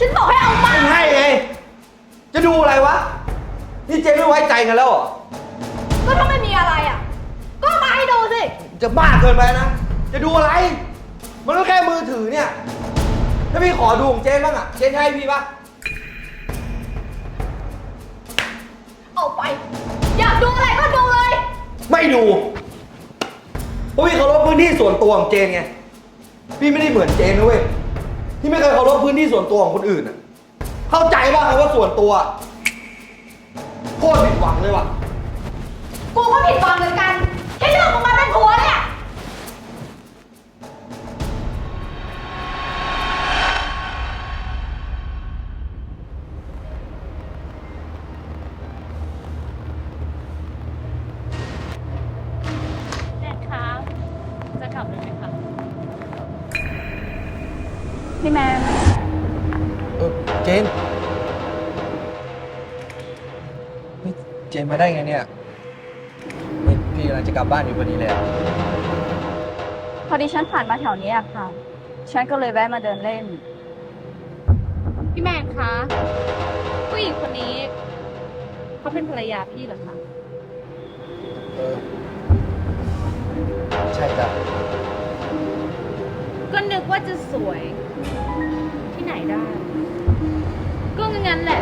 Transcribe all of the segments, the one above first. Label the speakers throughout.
Speaker 1: ฉันบอกให้เอามา
Speaker 2: ไม่ให้ไงจะดูอะไรวะ นี่เจ๊ไม่ไว้ใจกันแล้วเหรอ
Speaker 1: ก็ถ้าไม่มีอะไรอะ ก็เอามาให้ดูสิ
Speaker 2: จะบ้าเกินไปนะ จะดูอะไร มันก็แค่มือถือเนี่ย ถ้าพี่ขอดูของเจ๊บ้างอะเจ๊จะให้พี่ปะ
Speaker 1: เอาไป อยากดูอะไรก็ดูเลย
Speaker 2: ไม่ดู เพราะพี่เคารพพื้นที่ส่วนตัวของเจนไง พี่ไม่ได้เหมือนเจนนะเว้ย ที่ไม่เคยเคารพพื้นที่ส่วนตัวของคนอื่นอะเข้าใจบ้างไหมว่าส่วนตัวโคตรผิดหวังเลยว่ะ
Speaker 1: กูก็ผิดหวังเหมือนกันแค่เลือกมึงมาเป็นผัวเนี่ย
Speaker 3: แดดคะจะกลับเลยไหมคะ
Speaker 1: พี่แมน
Speaker 2: เออเจนเฮ้ยเจนมาได้ไงเนี่ยเฮ้ยพี่กำลังจะกลับบ้านอยู่พอดีเลยอะ
Speaker 4: พอดีฉันผ่านมาแถวนี้อะค่ะ ฉันก็เลยแวะมาเดินเล่น
Speaker 3: พี่แมนคะผู้หญิงคนนี้เขาเป็นภรรยาพี่เหรอคะ
Speaker 2: เออใช่จ้ะ
Speaker 3: ก็นึกว่าจะสวย ที่ไหนได้ ก็งั้นแหละ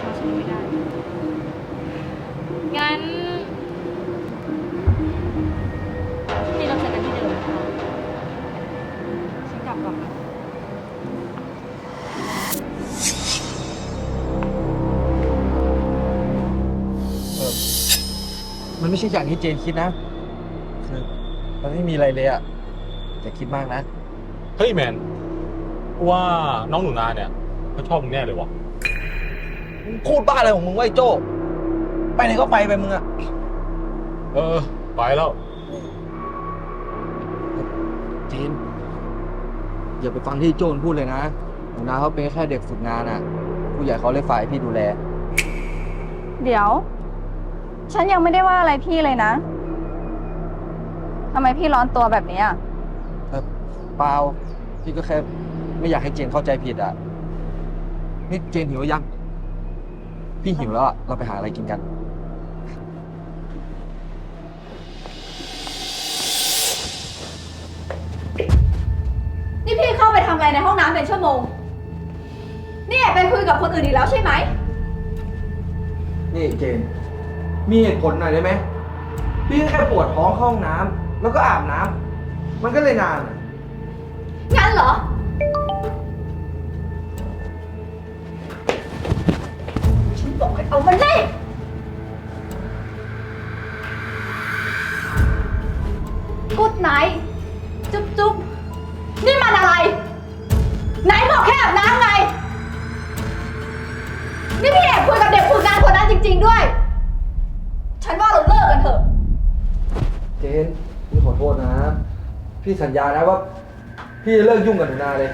Speaker 3: พาฉันไม่ได้ งั้นพรุ่งนี้เราเจอกันที่เดิมนะคะฉันกลับก่อนนะ
Speaker 2: มันไม่ใช่อย่างที่เจนคิดนะ คือ มันไม่มีอะไรเลยอะอย่าคิดมากนะ
Speaker 5: เฮ้ยแมนว่าน้องหนูนาเนี่ยเขาชอบมึงแน่เลยวะ
Speaker 2: มึงพูดบ้าอะไรของมึงไวะไอ้โจ้ ไปไหนก็ไปไปมึงอะ
Speaker 5: เออ ไปแล้ว
Speaker 2: เจนอย่าไปฟังที่โจนพูดเลยนะหนูนาเขาเป็นแค่เด็กฝึกงานอะผู้ใหญ่เขาเลยฝ่ายพี่ดูแล
Speaker 4: เดี๋ยว ฉันยังไม่ได้ว่าอะไรพี่เลยนะทำไมพี่ร้อนตัวแบบนี้อะ
Speaker 2: เออเปล่า พี่ก็แค่ไม่อยากให้เจนเข้าใจผิดอะ นี่เจนหิวหรือยัง พี่หิวแล้วอะเราไปหาอะไรกินกัน
Speaker 1: นี่พี่เข้าไปทำอะไรในห้องน้ำเป็นชั่วโมง นี่แอบไปคุยกับคนอื่นอีกแล้วใช่ไหม
Speaker 2: นี่เจน มีเหตุผลหน่อยได้ไหม พี่แค่ปวดท้องเข้าห้องน้ำแล้วก็อาบน้ำมันก็เลยนานอะ
Speaker 1: งั้นเหรอ ฉันบอกให้เอามันนี่กุดไหนจุ๊บจุ๊บนี่มันอะไร ไหนบอกแค่อาบน้ำไง นี่พี่แอบคุยกับเด็กฝึกงานคนนั้นจริง ๆด้วย ฉันว่าเราเลิกกันเถอะ
Speaker 2: เจนพี่ขอโทษนะ พี่สัญญานะว่า พี่จะเลิกยุ่งกับหนูนาเลย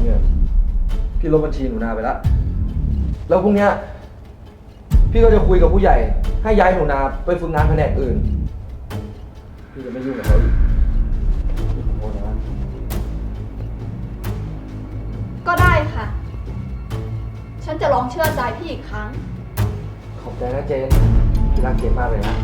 Speaker 2: เนี่ยพี่ลบบัญชีหนูนาไปแล้ว แล้วพรุ่งเนี้ยพี่ก็จะคุยกับผู้ใหญ่ ให้ย้ายหนูนาไปฝึกงานแผนกอื่น พี่จะไม่ยุ่งกับเขาอีกพี่ขอโทษนะ
Speaker 1: ก็ได้ค่ะ ฉันจะลองเชื่อใจพี่อีกครั้ง
Speaker 2: ขอบใจนะเจน พี่รักเจนมากเลยนะ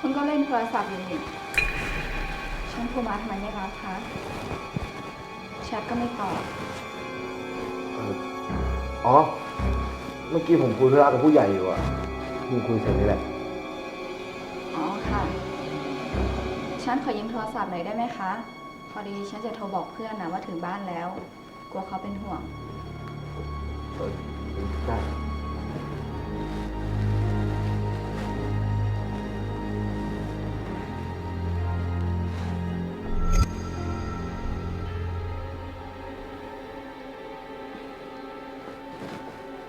Speaker 4: คุณก็เล่นโทรศัพท์อยู่นี่ฉันโทรมาทำไมไม่รับคะแชทก็ไม่ตอบ
Speaker 2: อออ๋อ เมื่อกี้ผมคุยธุระกับผู้ใหญ่อยู่อะเพิ่งคุยเสร็จนี่แหละ
Speaker 4: อ๋อค่ะ ฉันขอยืมโทรศัพท์หน่อยได้ไหมคะ พอดีฉันจะโทรบอกเพื่อนนะว่าถึงบ้านแล้ว กลัวเขาเป็นห่วง
Speaker 2: เออได้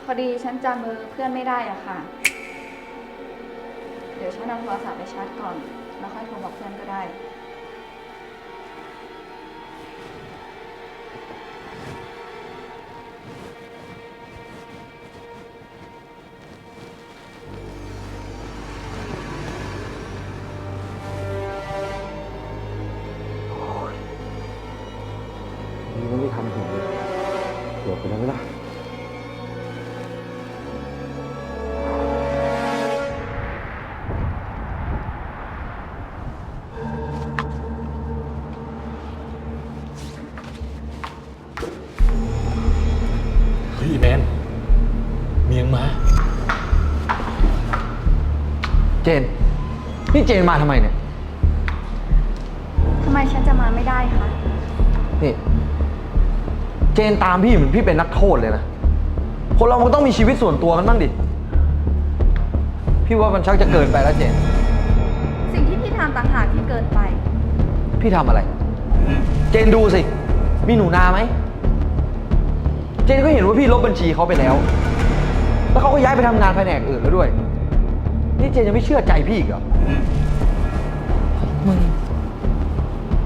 Speaker 4: พอดีฉันจำมือเพื่อนไม่ได้อะค่ะ เดี๋ยวฉันเอาโทรศัพท์ไปชาร์จก่อน แล้วค่อยโทรบอกเพื่อนก็ได้
Speaker 2: เจน นี่เจนมาทำไมเนี่ย
Speaker 4: ทำไมฉันจะมาไม่ได้คะ
Speaker 2: นี่ เจนตามพี่เหมือนพี่เป็นนักโทษเลยนะ คนเรามันต้องมีชีวิตส่วนตัวกันบ้างดิ พี่ว่ามันชักจะเกินไปแล้วเจน
Speaker 4: สิ่งที่พี่ทำต่างหากที่เกินไป
Speaker 2: พี่ทำอะไร เจนดูสิ มีหนูนาไหม เจนก็เห็นว่าพี่ลบบัญชีเขาไปแล้ว แล้วเขาก็ย้ายไปทำงานแผนกอื่นแล้วด้วย นี่เจนยังไม่เชื่อใจพี่อีกเหรอ
Speaker 6: มึง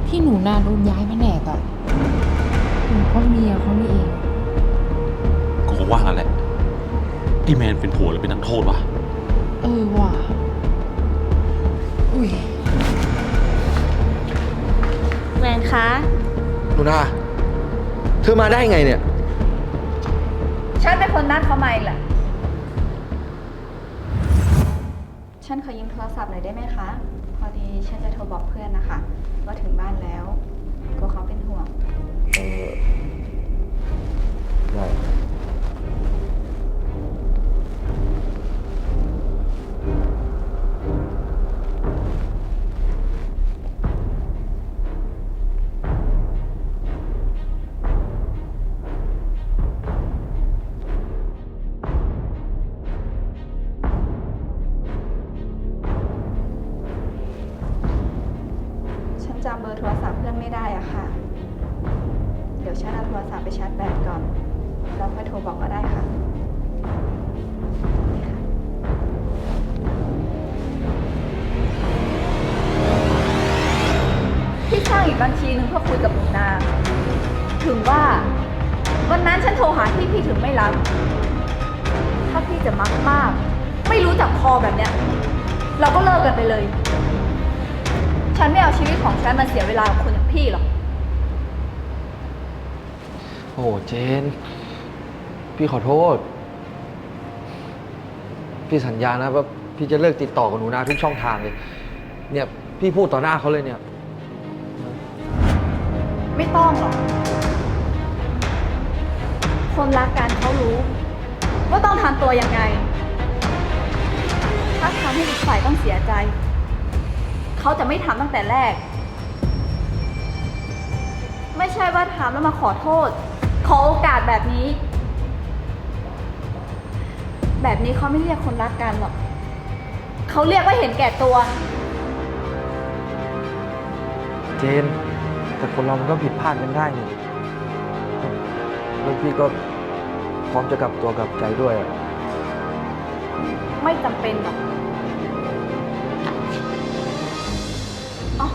Speaker 6: ที่หนูนาโดนย้ายแผนกอะเป็นเพราะเมียเขานี่เอง
Speaker 5: ก็คงว่ากันแหละไอ้แมนเป็นผัวหรือเป็นนักโทษวะ
Speaker 6: เออว่ะ อุ้ย
Speaker 3: แมนคะ
Speaker 2: หนูนา เธอมาได้ไงเนี่ย
Speaker 4: ฉันเป็นคนนัดเขามาเองแหละ ฉันขอยืมโทรศัพท์หน่อยได้ไหมคะ พอดีฉันจะโทรบอกเพื่อนนะคะ เราก็เลิกกันไปเลย ฉันไม่เอาชีวิตของฉันมาเสียเวลากับคนอย่างพี่หรอก
Speaker 2: โอ้เจน พี่ขอโทษ พี่สัญญานะว่าพี่จะเลิกติดต่อกับหนูนาทุกช่องทางเลย เนี่ยพี่พูดต่อหน้าเขาเลยเนี่ย
Speaker 4: ไม่ต้องหรอก คนรักกันเขารู้ ว่าต้องทำตัวยังไง ถ้าทำให้อีกฝ่ายต้องเสียใจ เขาจะไม่ทำตั้งแต่แรก ไม่ใช่ว่าทำแล้วมาขอโทษ ขอโอกาสแบบนี้ แบบนี้เขาไม่เรียกคนรักกันหรอก เขาเรียกว่าเห็นแก่ตัว
Speaker 2: เจน แต่คนเรามันก็ผิดพลาดกันได้นี่แล้วพี่ก็พร้อมจะกลับตัวกลับใจด้วยอะ
Speaker 4: ไม่จำเป็นหรอกอ๋อ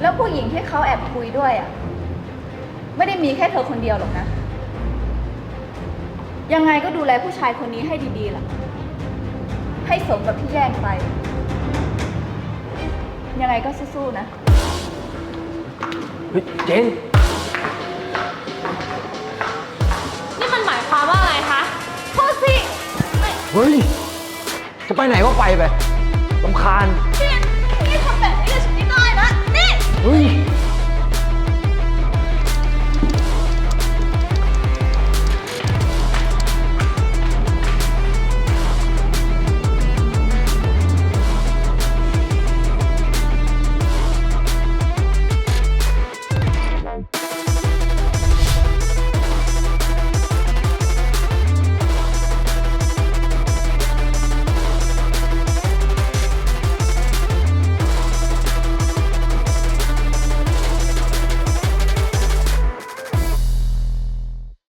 Speaker 4: แล้วผู้หญิงที่เขาแอบคุยด้วยอะ ไม่ได้มีแค่เธอคนเดียวหรอกนะ ยังไงก็ดูแลผู้ชายคนนี้ให้ดีๆล่ะ ให้สมกับที่แย่งไป ยังไงก็สู้ๆนะ
Speaker 2: เฮ้ยเจน
Speaker 3: นี่มันหมายความว่า
Speaker 2: เฮ้ย จะไปไหนก็ไปไปลำคาญ
Speaker 4: พี่แบบนี้